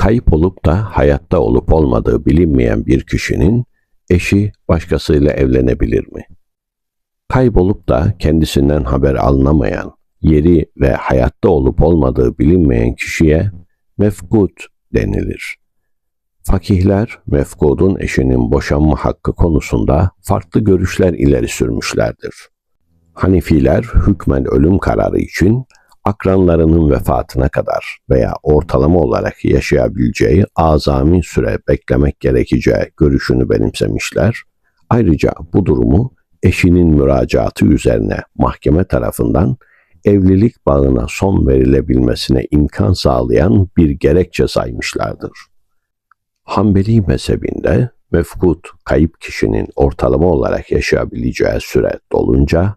Kayıp olup da hayatta olup olmadığı bilinmeyen bir kişinin eşi başkasıyla evlenebilir mi? Kaybolup da kendisinden haber alınamayan, yeri ve hayatta olup olmadığı bilinmeyen kişiye mefkut denilir. Fakihler mefkudun eşinin boşanma hakkı konusunda farklı görüşler ileri sürmüşlerdir. Hanifiler hükmen ölüm kararı için akranlarının vefatına kadar veya ortalama olarak yaşayabileceği azami süre beklemek gerekeceği görüşünü benimsemişler. Ayrıca bu durumu eşinin müracaatı üzerine mahkeme tarafından evlilik bağına son verilebilmesine imkan sağlayan bir gerekçe saymışlardır. Hanbeli mezhebinde mefkut kayıp kişinin ortalama olarak yaşayabileceği süre dolunca,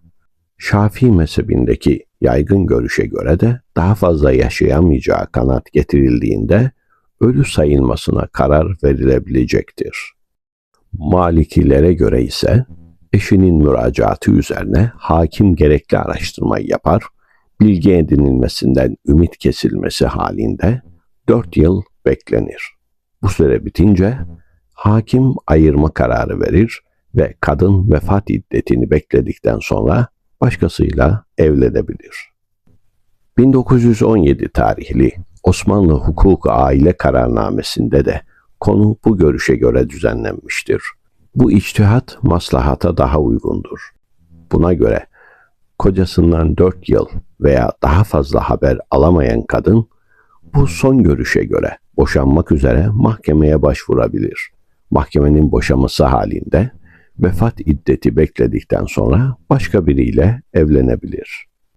Şafii mezhebindeki yaygın görüşe göre de daha fazla yaşayamayacağı kanaat getirildiğinde ölü sayılmasına karar verilebilecektir. Malikilere göre ise eşinin müracaatı üzerine hakim gerekli araştırmayı yapar, bilgi edinilmesinden ümit kesilmesi halinde 4 yıl beklenir. Bu süre bitince hakim ayırma kararı verir ve kadın vefat iddetini bekledikten sonra başkasıyla evlenebilir. 1917 tarihli Osmanlı Hukuk Aile Kararnamesinde de konu bu görüşe göre düzenlenmiştir. Bu içtihat maslahata daha uygundur. Buna göre kocasından 4 yıl veya daha fazla haber alamayan kadın bu son görüşe göre boşanmak üzere mahkemeye başvurabilir. Mahkemenin boşaması halinde vefat iddeti bekledikten sonra başka biriyle evlenebilir.